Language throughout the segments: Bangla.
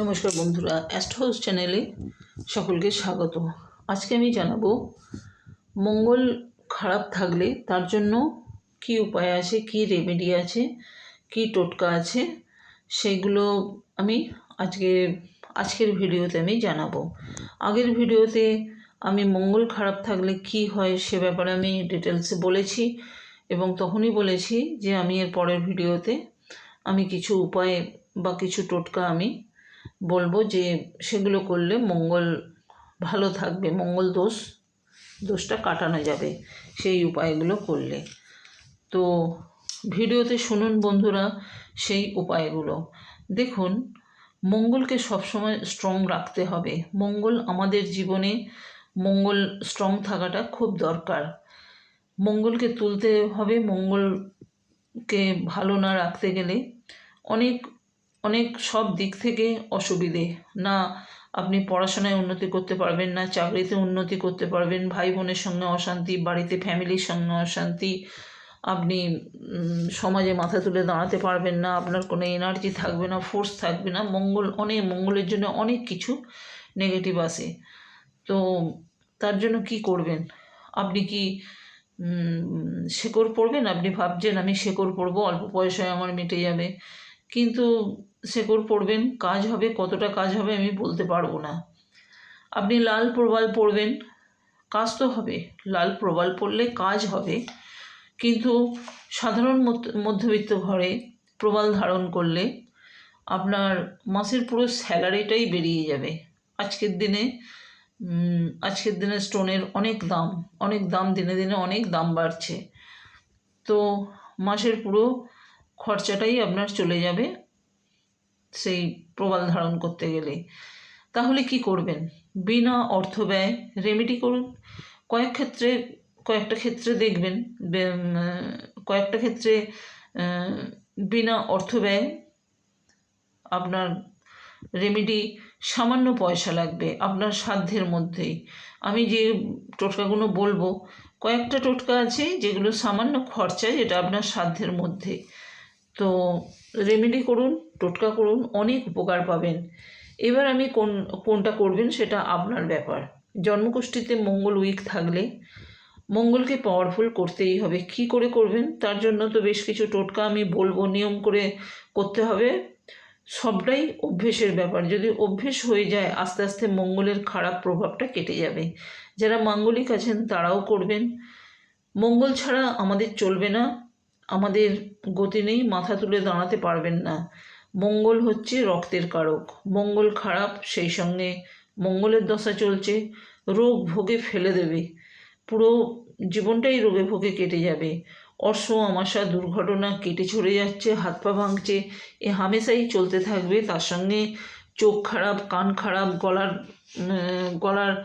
নমস্কার বন্ধুরা অ্যাস্ট হাউস চ্যানেলে সকলকে স্বাগত। আজকে আমি জানাব, মঙ্গল খারাপ থাকলে তার জন্য কি উপায় আছে, কি রেমেডি আছে, কি টোটকা আছে সেইগুলো আমি আজকে, আজকের ভিডিওতে আমি জানাব। আগের ভিডিওতে আমি মঙ্গল খারাপ থাকলে কি হয় সে ব্যাপারে আমি ডিটেলসে বলেছি এবং তখনই বলেছি যে আমি এর পরের ভিডিওতে আমি কিছু উপায় বা কিছু টোটকা আমি বলব যে সেগুলো করলে মঙ্গল ভালো থাকবে, মঙ্গল দোষ, দোষটা কাটানো যাবে সেই উপায়গুলো করলে। তো ভিডিওতে শুনুন বন্ধুরা সেই উপায়গুলো। দেখুন, মঙ্গলকে সবসময় স্ট্রং রাখতে হবে। মঙ্গল আমাদের জীবনে, মঙ্গল স্ট্রং থাকাটা খুব দরকার। মঙ্গলকে তুলতে হবে, মঙ্গলকে ভালো না রাখতে গেলে অনেক অনেক সব দিক থেকে অসুবিধে। না, আপনি পড়াশোনায় উন্নতি করতে পারবেন না, চাকরিতে উন্নতি করতে পারবেন ভাই বোনের সঙ্গে অশান্তি, বাড়িতে ফ্যামিলির সঙ্গে অশান্তি, আপনি সমাজে মাথা তুলে দাঁড়াতে পারবেন না, আপনার কোনো এনার্জি থাকবে না ফোর্স থাকবে না, মঙ্গল, অনেক মঙ্গলের জন্য অনেক কিছু নেগেটিভ আসে তো, তার জন্য কি করবেন? আপনি কি শেকড় পড়বেন? আপনি ভাবছেন আমি শেকড় পড়ব, অল্প পয়সায় আমার মিটে যাবে। কিন্তু শেকড় পড়বেন, কাজ হবে, কতটা কাজ হবে আমি বলতে পারব না। আপনি লাল প্রবাল পড়বেন, কাজ তো হবে, লাল প্রবাল পড়লে কাজ হবে। কিন্তু সাধারণ মধ্য- মধ্যবিত্ত ঘরে প্রবাল ধারণ করলে আপনার মাসের পুরো স্যালারিটাই বেরিয়ে যাবে। আজকের দিনে আজকের দিনে স্টোনের অনেক দাম অনেক দাম, দিনে দিনে অনেক দাম বাড়ছে। তো মাসের পুরো খরচাটাই আপনার চলে যাবে। সেই প্রবাল ধারণ করতে গেলে। তাহলে কি করবেন? বিনা অর্থ ব্যয় রেমেডি করুন। কয়েক ক্ষেত্রে, কয়েকটা ক্ষেত্রে দেখবেন কয়েকটা ক্ষেত্রে বিনা অর্থ ব্যয় আপনার রেমেডি সামান্য পয়সা লাগবে আপনার সাধ্যের মধ্যেই। আমি যে টোটকাগুলো বলব, কয়েকটা টোটকা আছে যেগুলো সামান্য খরচা যেটা আপনার সাধ্যের মধ্যে। তো রেমেডি করুন, টোটকা করুন, অনেক উপকার পাবেন। এবার আমি কোন, কোনটা করবেন সেটা আপনার ব্যাপার। জন্মকুষ্ঠিতে মঙ্গল উইক থাকলে মঙ্গলকে পাওয়ারফুল করতেই হবে। কি করে করবেন? তার জন্য তো বেশ কিছু টোটকা আমি বলব, নিয়ম করে করতে হবে। সবটাই অভ্যেসের ব্যাপার। যদি অভ্যেস হয়ে যায়, আস্তে আস্তে মঙ্গলের খারাপ প্রভাবটা কেটে যাবে। যারা মাঙ্গলিক আছেন, তারাও করবেন। মঙ্গল ছাড়া আমাদের চলবে না। আমাদের গতি নেই, মাথা তুলে দাঁড়াতে পারবেন না। মঙ্গল হচ্ছে রক্তের কারক। মঙ্গল খারাপ, সেই সঙ্গে মঙ্গলের দশা চলছে। রোগ ভোগে ফেলে দেবে। পুরো জীবনটাই রোগে ভোগে কেটে যাবে। অর্শ আমাশা দুর্ঘটনা কেটে ছড়ে যাচ্ছে, হাত পা ভাঙছে। এ হামেশাই চলতে থাকবে। তার সঙ্গে চোখ খারাপ, কান খারাপ, গলার গলার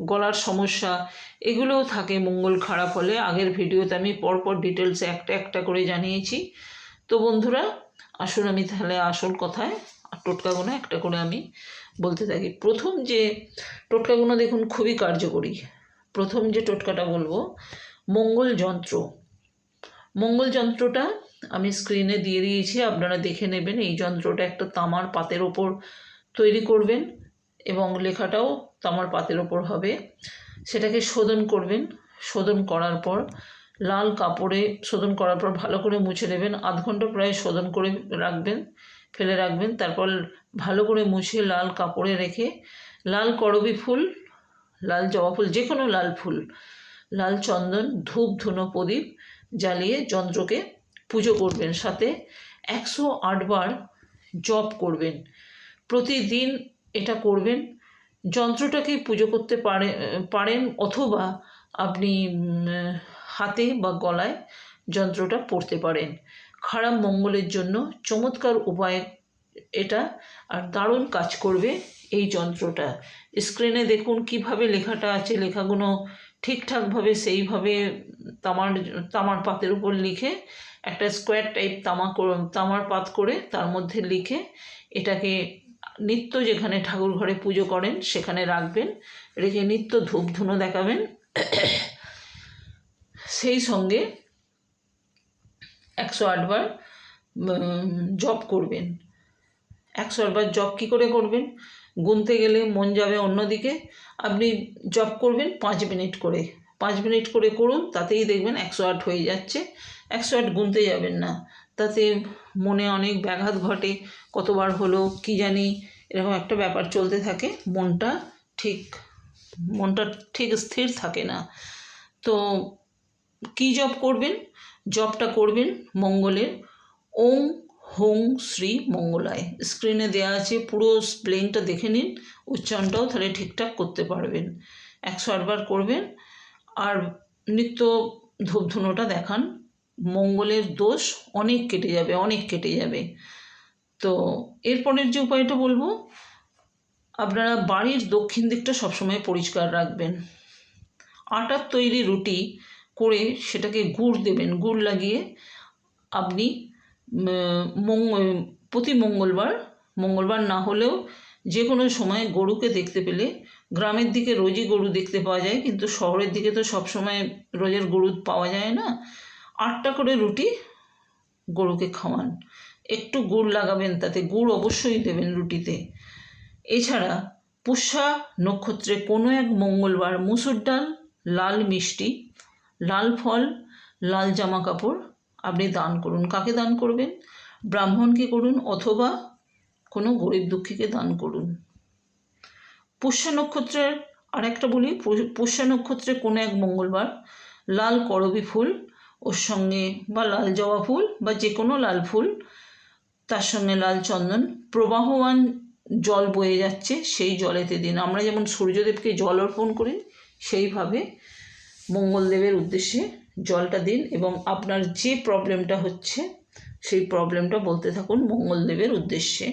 গলার সমস্যা, এগুলোও থাকে মঙ্গল খারাপ হলে। আগের ভিডিওতে আমি পরপর ডিটেলসে একটা একটা করে জানিয়েছি। তো বন্ধুরা, আসুন আমি তাহলে আসল কথায় টোটকাগুলো একটা করে আমি বলতে থাকি। প্রথম যে টোটকাগুলো দেখুন খুবই কার্যকরী। প্রথম যে টোটকাটা বলব, মঙ্গল যন্ত্র। মঙ্গল যন্ত্রটা আমি স্ক্রিনে দিয়ে দিয়েছি, আপনারা দেখে নেবেন। এই যন্ত্রটা একটা তামার পাতের ওপর তৈরি করবেন। এবং লেখাটাও তামার পাতের ওপর হবে। সেটাকে শোধন করবেন। শোধন করার পর লাল কাপড়ে শোধন করার পর ভালো করে মুছে নেবেন। আধ ঘণ্টা প্রায় শোধন করে রাখবেন, ফেলে রাখবেন। তারপর ভালো করে মুছে লাল কাপড়ে রেখে লাল করবি ফুল, লাল জবা ফুল যে কোনো লাল ফুল, লাল চন্দন, ধূপ, ধুনো প্রদীপ জ্বালিয়ে যন্ত্রকে পুজো করবেন। সাথে একশো আটবার জপ করবেন। প্রতিদিন এটা করবেন। যন্ত্রটাকে পুজো করতে পারে, পারেন অথবা আপনি হাতে বা গলায় যন্ত্রটা পরতে পারেন। খারাপ মঙ্গলের জন্য চমৎকার উপায় এটা, আর দারুণ কাজ করবে এই যন্ত্রটা। স্ক্রিনে দেখুন কীভাবে লেখাটা আছে, লেখাগুলো ঠিকঠাকভাবে, সেইভাবে তামার তামার পাতের উপর লিখে, একটা স্কোয়ার টাইপ তামা তামার পাত করে তার মধ্যে লিখে এটাকে নিত্য যেখানে ঠাকুর ঘরে পুজো করেন, সেখানে রাখবেন। রেখে নিত্য ধূপ ধুনো দেখাবেন। সেই সঙ্গে একশো আটবার জপ করবেন। একশো আটবার জব কী করে করবেন? গুনতে গেলে মন যাবে অন্যদিকে। আপনি জব করবেন পাঁচ মিনিট করে। পাঁচ মিনিট করে করুন, তাতেই দেখবেন একশো আট হয়ে যাচ্ছে। একশো আট গুনতে যাবেন না। তাতে মনে অনেক ব্যাঘাত ঘটে। কতবার হলো, কি জানি এরকম একটা ব্যাপার চলতে থাকে, মনটা ঠিক মনটা ঠিক স্থির থাকে না। তো কী জব করবেন? জবটা করবেন মঙ্গলের ওং হোং শ্রী মঙ্গলায়। স্ক্রিনে দেওয়া আছে, পুরো স্প্লেইংটা দেখে নিন, উচ্চারণটাও তাহলে ঠিকঠাক করতে পারবেন। একশো আটবার করবেন, আর নিত্য ধূপধুনোটা দেখান, মঙ্গলের দোষ অনেক কেটে যাবে, অনেক কেটে যাবে। তো এরপরের যে উপায়টা বলব, আপনারা বাড়ির দক্ষিণ দিকটা সবসময় পরিষ্কার রাখবেন। আটার তৈরি রুটি করে সেটাকে গুড় দেবেন। গুড় লাগিয়ে আপনি প্রতি মঙ্গলবার মঙ্গলবার না হলেও যে কোনো সময় গরুকে দেখতে পেলে, গ্রামের দিকে রোজই গরু দেখতে পাওয়া যায়, কিন্তু শহরের দিকে তো সব সময় রোজের গরু পাওয়া যায় না। আটটা করে রুটি গরুকে খাওয়ান। একটু গুড় লাগাবেন, তাতে গুড় অবশ্যই দেবেন রুটিতে। এছাড়া পুষ্যা নক্ষত্রে কোনো এক মঙ্গলবার মুসুর ডাল, লাল মিষ্টি, লাল ফল, লাল জামা কাপড় আপনি দান করুন। কাকে দান করবেন? ব্রাহ্মণকে করুন অথবা কোনো গরিব দুঃখীকে দান করুন। পুষ্যা নক্ষত্রের আর একটা বলি পুষ্যা নক্ষত্রে কোনো এক মঙ্গলবার লাল করবি ফুল, ওর সঙ্গে বা লাল জবা ফুল বা যে কোনো লাল ফুল তার সঙ্গে লাল চন্দন, প্রবাহমান জল বয়ে যাচ্ছে সেই জলেতে দিন। আমরা যেমন সূর্যদেবকে জল অর্পণ করি, সেইভাবে মঙ্গলদেবের উদ্দেশ্যে জলটা দিন এবং আপনার যে প্রবলেমটা হচ্ছে, সেই প্রবলেমটা বলতে থাকুন মঙ্গলদেবের উদ্দেশ্যে।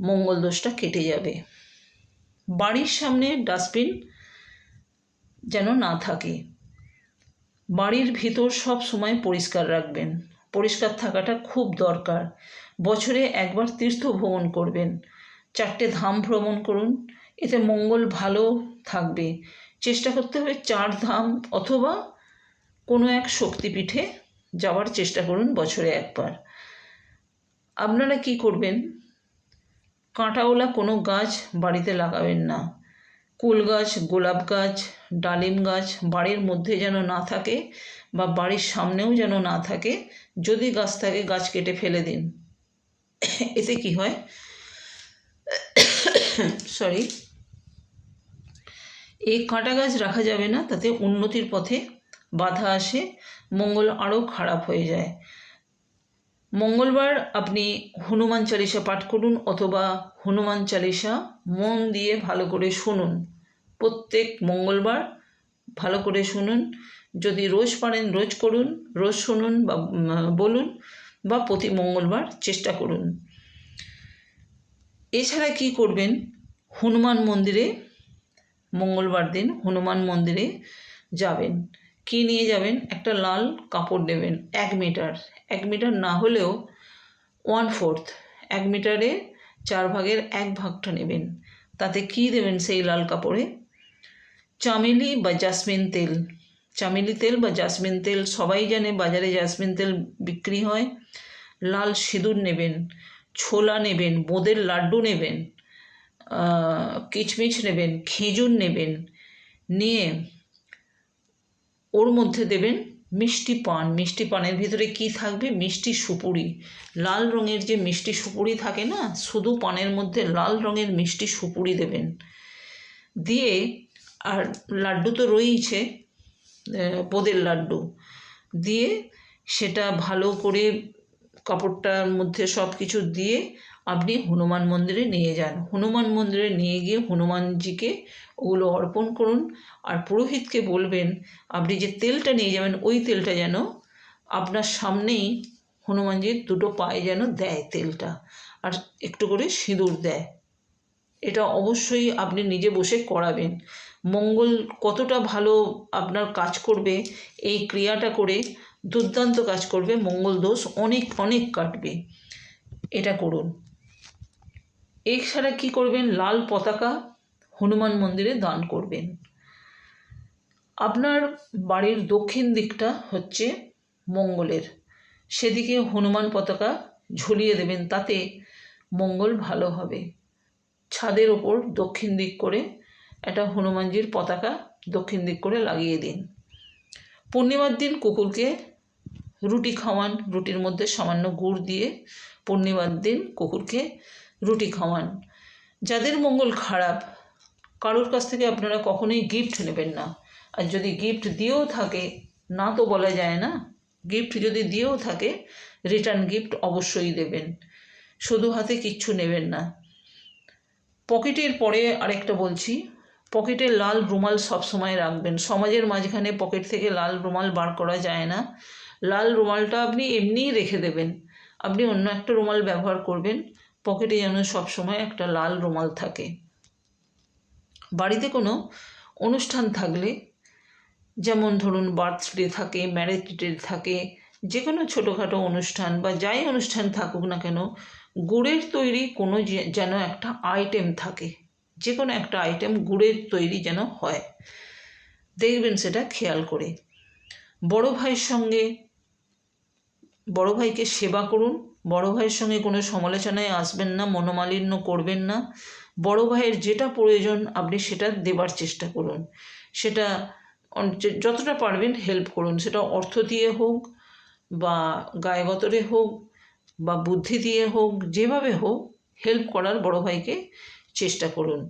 মঙ্গল দোষটা কেটে যাবে। বাড়ির সামনে ডাস্টবিন যেন না থাকে। বাড়ির ভিতর সব সময় পরিষ্কার রাখবেন। পরিষ্কার থাকাটা খুব দরকার। বছরে একবার তীর্থ ভ্রমণ করবেন। চারটে ধাম ভ্রমণ করুন। এতে মঙ্গল ভালো থাকবে। চেষ্টা করতে হবে চার ধাম অথবা কোনো এক শক্তিপীঠে যাওয়ার চেষ্টা করুন বছরে একবার। আপনারা কি করবেন? কাঁটাওলা কোনো গাছ বাড়িতে লাগাবেন না। কুল গাছ, গোলাপ গাছ, ডালিম গাছ বাড়ির মধ্যে যেন না থাকে বা বাড়ির সামনেও যেন না থাকে, যদি গাছ থাকে, গাছ কেটে ফেলে দিন। এতে কি হয়? সরি এই কাঁটা গাছ রাখা যাবে না, তাতে উন্নতির পথে বাধা আসে, মঙ্গল আরও খারাপ হয়ে যায়। মঙ্গলবার আপনি হনুমান চালিসা পাঠ করুন অথবা হনুমান চালিসা মন দিয়ে ভালো করে শুনুন। প্রত্যেক মঙ্গলবার ভালো করে শুনুন। যদি রোজ পারেন রোজ করুন, রোজ শুনুন বা বলুন বা প্রতি মঙ্গলবার চেষ্টা করুন। এছাড়া কি করবেন? হনুমান মন্দিরে মঙ্গলবার দিন হনুমান মন্দিরে যাবেন। কি নিয়ে যাবেন? একটা লাল কাপড় নেবেন এক মিটার। এক মিটার না হলেও ওয়ান ফোর্থ এক মিটারে চার ভাগের এক ভাগটা নেবেন। তাতে কি দেবেন সেই লাল কাপড়ে? চামেলি বা জাসমিন তেল। চামেলি তেল বা জাসমিন তেল সবাই জানে, বাজারে জাসমিন তেল বিক্রি হয়। লাল সিঁদুর নেবেন, ছোলা নেবেন, বোঁদের লাড্ডু নেবেন কিচমিচ নেবেন, খেজুর নেবেন। নিয়ে ওর মধ্যে দেবেন মিষ্টি পান। মিষ্টি পানের ভিতরে কি থাকবে? মিষ্টি সুপুরি। লাল রঙের যে মিষ্টি সুপুরি থাকে না, শুধু পানের মধ্যে লাল রঙের মিষ্টি সুপুরি দেবেন। দিয়ে, আর লাড্ডু তো রয়েইছে বোদের লাড্ডু। দিয়ে সেটা ভালো করে কাপড়টার মধ্যে সব কিছু দিয়ে আপনি হনুমান মন্দিরে নিয়ে যান। হনুমান মন্দিরে নিয়ে গিয়ে হনুমানজিকে ওগুলো অর্পণ করুন আর পুরোহিতকে বলবেন, আপনি যে তেলটা নিয়ে যাবেন, ওই তেলটা যেন আপনার সামনেই হনুমানজির দুটো পায়ে যেন দেয় তেলটা আর একটু করে সিঁদুর দেয়। এটা অবশ্যই আপনি নিজে বসে করাবেন। মঙ্গল কতটা ভালো আপনার কাজ করবে, এই ক্রিয়াটা করে দুর্দান্ত কাজ করবে, মঙ্গল দোষ অনেক অনেক কাটবে। এটা করুন। এছাড়া কী করবেন? লাল পতাকা হনুমান মন্দিরে দান করবেন। আপনার বাড়ির দক্ষিণ দিকটা হচ্ছে মঙ্গলের। সেদিকে হনুমান পতাকা ঝুলিয়ে দেবেন, তাতে মঙ্গল ভালো হবে। ছাদের ওপর দক্ষিণ দিক করে একটা হনুমানজির পতাকা দক্ষিণ দিক করে লাগিয়ে দিন। পূর্ণিমার দিন কুকুরকে রুটি খাওয়ান। রুটির মধ্যে সামান্য গুড় দিয়ে পূর্ণিমার দিন কুকুরকে রুটি খাওয়ান। যাদের মঙ্গল খারাপ, কারোর কাছ থেকে আপনারা কখনোই গিফট নেবেন না। আর যদি গিফট দিয়েও থাকে, না তো বলা যায় না গিফট যদি দিয়েও থাকে রিটার্ন গিফট অবশ্যই দেবেন। শুধু হাতে কিচ্ছু নেবেন না। পকেটের পরে আরেকটা বলছি, পকেটে লাল রুমাল সবসময় রাখবেন। সমাজের মাঝখানে পকেট থেকে লাল রুমাল বার করা যায় না। লাল রুমালটা আপনি এমনিই রেখে দেবেন। আপনি অন্য একটা রুমাল ব্যবহার করবেন, পকেটে যেন সবসময় একটা লাল রুমাল থাকে। বাড়িতে কোনো অনুষ্ঠান থাকলে, যেমন ধরুন বার্থডে থাকে ম্যারেজ ডে থাকে যে কোনো ছোটোখাটো অনুষ্ঠান বা যাই অনুষ্ঠান থাকুক না কেন, গুড়ের তৈরি কোনো যেন একটা আইটেম থাকে। যে কোনো একটা আইটেম গুড়ের তৈরি যেন হয়। দেখবেন সেটা খেয়াল করে। বড় ভাইয়ের সঙ্গে বড় ভাইকে সেবা করুন। বড় ভাইয়ের সঙ্গে কোনো সমালোচনায় আসবেন না, মনোমালিন্য করবেন না। বড় ভাইয়ের যেটা প্রয়োজন আপনি সেটা দেবার চেষ্টা করুন। সেটা যতটা পারবেন হেল্প করুন। সেটা অর্থ দিয়ে হোক বা গায়গতরে হোক বা বুদ্ধি দিয়ে হোক, যেভাবে হোক হেল্প করার বড় ভাইকে চেষ্টা করুন।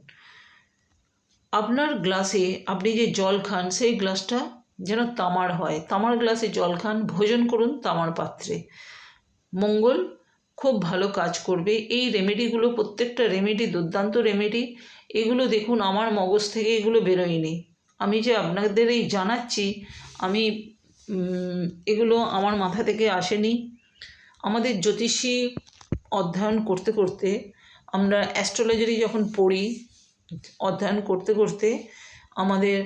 আপনার গ্লাসে আপনি যে জল খান, সেই গ্লাসটা যেন তামার হয়। তামার গ্লাসে জল খান, ভোজন করুন তামার পাত্রে। মঙ্গল খুব ভালো কাজ করবে। এই রেমেডিগুলো প্রত্যেকটা রেমেডি দুর্দান্ত রেমেডি এগুলো দেখুন আমার মগজ থেকে এগুলো বেরোয়নি। আমি যে আপনাদের এই জানাচ্ছি, আমি এগুলো আমার মাথা থেকে আসেনি। আমাদের জ্যোতিষী অধ্যয়ন করতে করতে, আমরা অ্যাস্ট্রোলজারি যখন পড়ি, অধ্যয়ন করতে করতে আমাদের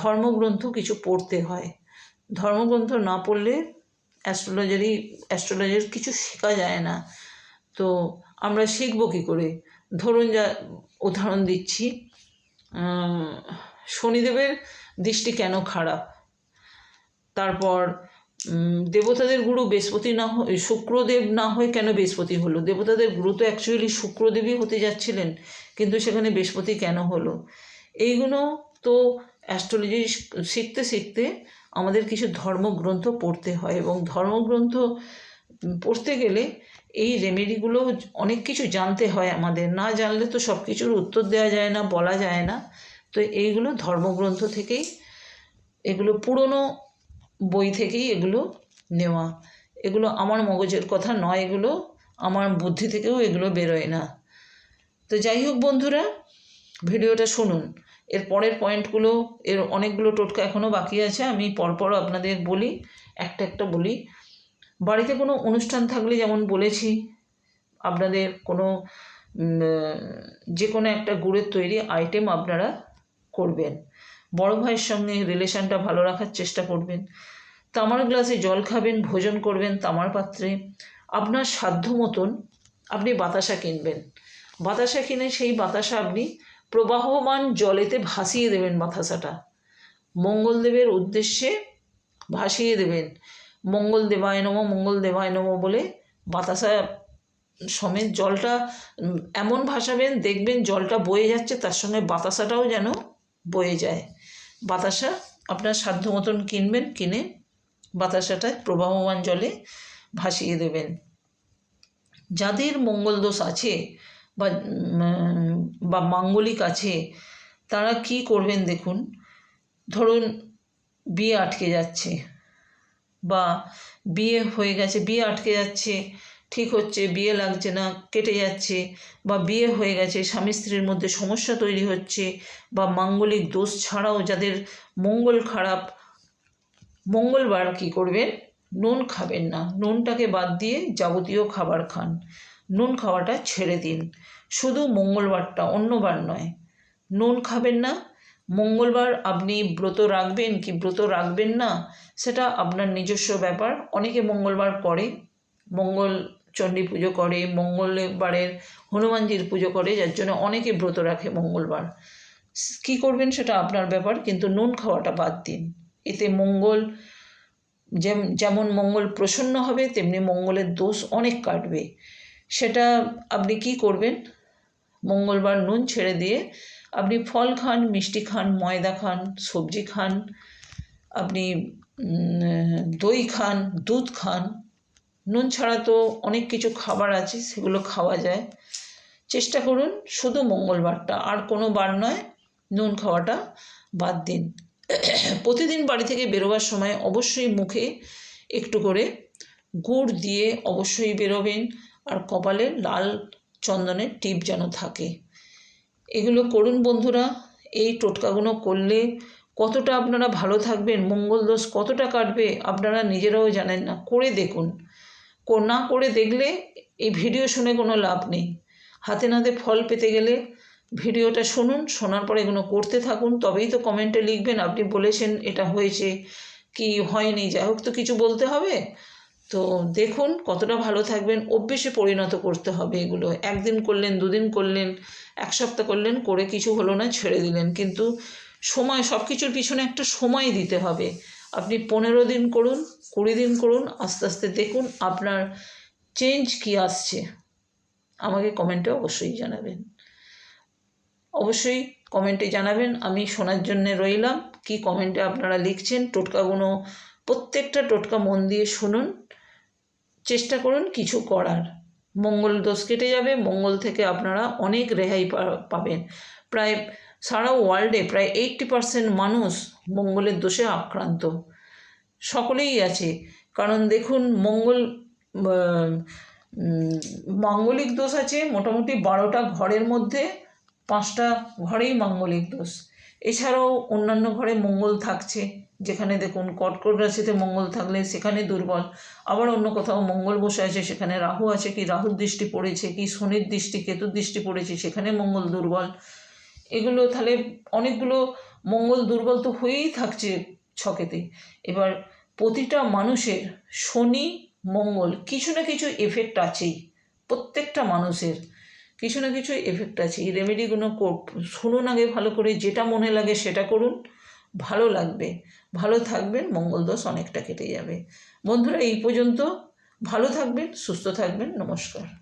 ধর্মগ্রন্থ কিছু পড়তে হয়। ধর্মগ্রন্থ না পড়লে অ্যাস্ট্রোলজারি অ্যাস্ট্রোলজার কিছু শেখা যায় না। তো আমরা শিখব কী করে? ধরুন যা, উদাহরণ দিচ্ছি। শনিদেবের দৃষ্টি কেন খারাপ? তারপর দেবতাদের গুরু বৃহস্পতি না হয়ে, শুক্রদেব না হয়ে কেন বৃহস্পতি হলো? দেবতাদের গুরু তো অ্যাকচুয়ালি শুক্রদেবই হতে যাচ্ছিলেন, কিন্তু সেখানে বৃহস্পতি কেন হলো? এইগুলো তো অ্যাস্ট্রোলজি শিখতে শিখতে আমাদের কিছু ধর্মগ্রন্থ পড়তে হয় এবং ধর্মগ্রন্থ পড়তে গেলে এই রেমেডিগুলো অনেক কিছু জানতে হয় আমাদের। না জানলে তো সব কিছুর উত্তর দেওয়া যায় না, বলা যায় না। তো এইগুলো ধর্মগ্রন্থ থেকেই, এগুলো পুরনো বই থেকেই এগুলো নেওয়া। এগুলো আমার মগজের কথা নয়, এগুলো আমার বুদ্ধি থেকেও এগুলো বেরোয় না। তো যাই হোক বন্ধুরা, ভিডিওটা শুনুন। এর পরের পয়েন্টগুলো এর অনেকগুলো টোটকা এখনও বাকি আছে, আমি পরপর আপনাদের বলি, একটা একটা বলি। বাড়িতে কোনো অনুষ্ঠান থাকলে যেমন বলেছি, আপনাদের কোনো যে কোনো একটা গুড়ের তৈরি আইটেম আপনারা করবেন। বড় ভাইয়ের সঙ্গে রিলেশনটা ভালো রাখার চেষ্টা করবেন। তামার গ্লাসে জল খাবেন, ভোজন করবেন তামার পাত্রে। আপনার সাধ্য মতন আপনি বাতাসা কিনবেন। বাতাসা কিনে সেই বাতাসা আপনি প্রবাহমান জলেতে ভাসিয়ে দেবেন বাতাসাটা মঙ্গলদেবের উদ্দেশ্যে ভাসিয়ে দেবেন। মঙ্গল দেবায় নম মঙ্গল দেবায় নম বলে বাতাসা সমেত জলটা এমন ভাসাবেন, দেখবেন জলটা বয়ে যাচ্ছে, তার সঙ্গে বাতাসাটাও যেন বয়ে যায়। বাতাসা আপনার সাধ্য মতন কিনবেন, কিনে বাতাসাটা প্রবাহমান জলে ভাসিয়ে দেবেন। যাদের মঙ্গল দোষ আছে বা বা মাঙ্গলিক আছে, তারা কি করবেন দেখুন? ধরুন বিয়ে আটকে যাচ্ছে বা বিয়ে হয়ে গেছে, বিয়ে আটকে যাচ্ছে, ঠিক হচ্ছে, বিয়ে লাগছে না, কেটে যাচ্ছে বা বিয়ে হয়ে গেছে, স্বামী স্ত্রীর মধ্যে সমস্যা তৈরি হচ্ছে বা মাঙ্গলিক দোষ ছাড়াও যাদের মঙ্গল খারাপ, মঙ্গলবার কি করবেন? নুন খাবেন না। নুনটাকে বাদ দিয়ে যাবতীয় খাবার খান। নুন খাওয়াটা ছেড়ে দিন। শুধু মঙ্গলবারটা, অন্যবার নয়। নুন খাবেন না। মঙ্গলবার আপনি ব্রত রাখবেন কি ব্রত রাখবেন না, সেটা আপনার নিজস্ব ব্যাপার। অনেকে মঙ্গলবার করে। মঙ্গল চণ্ডী পুজো করে, মঙ্গলবারের হনুমানজির পুজো করে, যার জন্য অনেকে ব্রত রাখে মঙ্গলবার। কী করবেন সেটা আপনার ব্যাপার, কিন্তু নুন খাওয়াটা বাদ দিন। এতে মঙ্গল যেমন মঙ্গল প্রসন্ন হবে, তেমনি মঙ্গলের দোষ অনেক কাটবে। সেটা আপনি কি করবেন? মঙ্গলবার নুন ছেড়ে দিয়ে আপনি ফল খান, মিষ্টি খান, ময়দা খান, সবজি খান, আপনি দই খান, দুধ খান। নুন ছাড়া তো অনেক কিছু খাবার আছে, সেগুলো খাওয়া যায়। চেষ্টা করুন শুধু মঙ্গলবারটা, আর কোনো বার নয়, নুন খাওয়াটা বাদ দিন। প্রতিদিন বাড়ি থেকে বেরোবার সময় অবশ্যই মুখে একটু করে গুড় দিয়ে অবশ্যই বেরোবেন। আর কপালে লাল চন্দনের টিপ যেন থাকে। এগুলো করুন বন্ধুরা, এই টোটকাগুলো করলে কতটা আপনারা ভালো থাকবেন, মঙ্গল দোষ কতটা কাটবে আপনারা নিজেরাও জানেন না। করে দেখুন। না করে দেখলে এই ভিডিও শুনে কোনো লাভ নেই। হাতে নাতে ফল পেতে গেলে ভিডিওটা শুনুন, শোনার পরে এগুলো করতে থাকুন, তবেই তো কমেন্টে লিখবেন, আপনি বলেছেন এটা হয়েছে কি হয়নি। যাই হোক, তো কিছু বলতে হবে। তো দেখুন কতটা ভালো থাকবেন, অভ্যেসে পরিণত করতে হবে এগুলো। একদিন করলেন, দুদিন করলেন, এক সপ্তাহ করলেন, করে কিছু হলো না, ছেড়ে দিলেন। কিন্তু সময় সব কিছুর পিছনে একটা সময় দিতে হবে। আপনি পনেরো দিন করুন, কুড়ি দিন করুন, আস্তে আস্তে দেখুন আপনার চেঞ্জ কি আসছে। আমাকে কমেন্টে অবশ্যই জানাবেন। অবশ্যই কমেন্টে জানাবেন, আমি শোনার জন্য রইলাম। কি কমেন্টে আপনারা লিখছেন, টোটকাগুলো, প্রত্যেকটা টোটকা মন দিয়ে শুনুন। চেষ্টা করুন কিছু করার। মঙ্গল দোষ কেটে যাবে, মঙ্গল থেকে আপনারা অনেক রেহাই পাবেন। প্রায় সারা ওয়ার্ল্ডে প্রায় এইট্টি পারসেন্ট মানুষ মঙ্গলের দোষে আক্রান্ত। সকলেই আছে। কারণ দেখুন, মঙ্গল মাঙ্গলিক দোষ আছে মোটামুটি বারোটা ঘরের মধ্যে পাঁচটা ঘরেই মাঙ্গলিক দোষ। এছাড়াও অন্যান্য ঘরে মঙ্গল থাকছে। যেখানে দেখুন কর্কট রাশিতে মঙ্গল থাকলে সেখানে দুর্বল। আবার অন্য কোথাও মঙ্গল বসে আছে, সেখানে রাহু আছে, কি রাহুর দৃষ্টি পড়েছে, কি শনির দৃষ্টি, কেতুর দৃষ্টি পড়েছে, সেখানে মঙ্গল দুর্বল। এগুলো তাহলে অনেকগুলো মঙ্গল দুর্বল তো হয়েই থাকছে ছকেতে। এবার প্রতিটা মানুষের শনি, মঙ্গল কিছু না কিছু এফেক্ট আছেই, প্রত্যেকটা মানুষের। কিছু না কিছু এফেক্ট আছে এই রেমেডিগুলো শুনুন আগে ভালো করে, যেটা মনে লাগে সেটা করুন, ভালো লাগবে। ভালো থাকবেন, মঙ্গল দোষ অনেকটা কেটে যাবে। বন্ধুরা, এই পর্যন্ত ভালো থাকবেন, সুস্থ থাকবেন, নমস্কার।